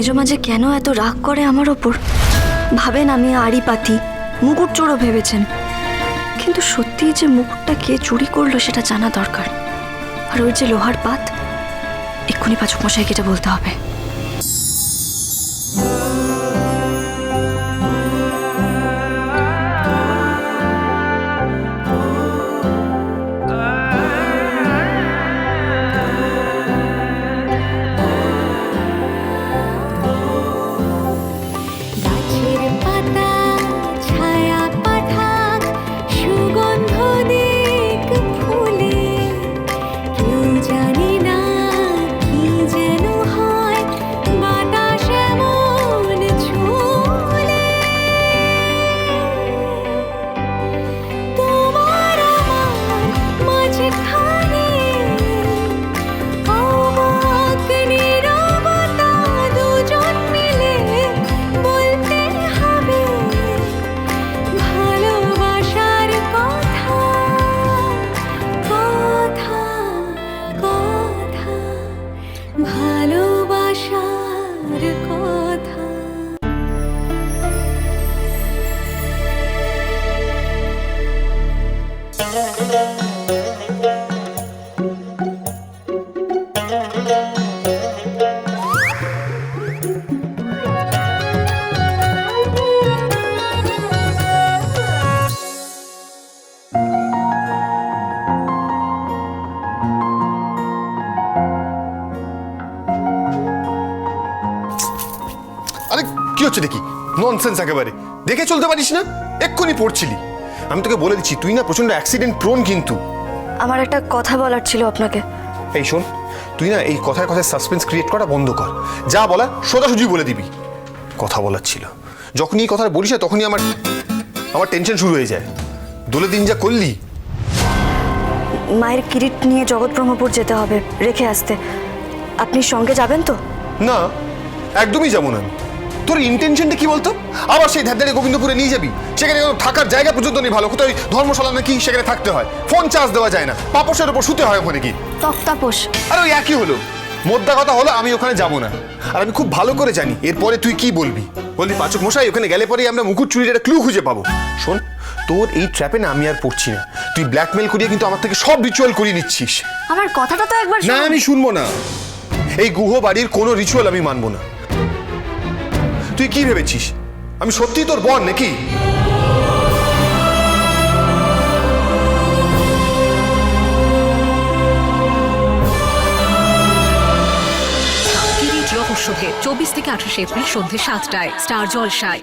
মেজমাঝে কেন এত রাগ করে আমার ওপর? ভাবেন আমি আড়ি পাতি মুকুট চোরও ভেবেছেন। কিন্তু সত্যি যে মুকুটটা কে চুরি করল সেটা জানা দরকার। আর ওই যে লোহার পাত, এক্ষুনি পাচক মশাইকে এটা বলতে হবে। ভালো কি হচ্ছে দেখি? ননসেন্স একেবারে। দেখে চলতে পারিস না? এক্ষুনি পড়ছিলি। আমি তোকে বলে দিচ্ছি তুই না প্রচণ্ড অ্যাক্সিডেন্ট প্রোন কিন্তু। আমার একটা কথা বলার ছিল আপনাকে। এই শোন তুই না এই কথায় কথায় সাসপেন্স ক্রিয়েট করা বন্ধ কর। যা বলা সোজাসুজি বলে দিবি। কথা বলার ছিল। যখনই এই কথাটা বলিস না তখনই আমার আমার টেনশন শুরু হয়ে যায়। দোলে দিন যা করলি। মায়ের কিরিট নিয়ে জগৎ ব্রহ্মপুর যেতে হবে রেখে আসতে। আপনি সঙ্গে যাবেন তো? না একদমই যাব না আমি। তোর ইন্টেনশনটা কি বলতো? আবার সেই ধারে গোবিন্দপুরে নিয়ে যাবি। সেখানে থাকার জায়গা পর্যন্ত নেই ভালো। কোথায় ধর্মশালা নাকি সেখানে থাকতে হয়। ফোন চার্জ দেওয়া যায় না। পাপসের ওপর শুতে হয় ওখানে কি তক্তাপোষ। আর ওই একই হলো। মোদ্দা কথা হলো আমি ওখানে যাব না। আর আমি খুব ভালো করে জানি এরপরে তুই কি বলবি? বলবি পাচক মশাই ওখানে গেলে পরেই আমরা মুকুট চুরির একটা ক্লু খুঁজে পাবো। শোন তোর এই ট্র্যাপে না আমি আর পড়ছি না। তুই ব্ল্যাকমেল করিয়ে কিন্তু আমার থেকে সব রিচুয়াল করিয়ে নিচ্ছিস। আমার কথাটা তো একবার না আমি শুনব না। এই গুহ বাড়ির কোনো রিচুয়াল আমি মানবো না। তুই কি ভেবেছিস? আমি সত্যি তোর বর নাকি? চব্বিশ থেকে আঠাশে এপ্রিল সন্ধ্যে সাতটায়, স্টার জলসায়।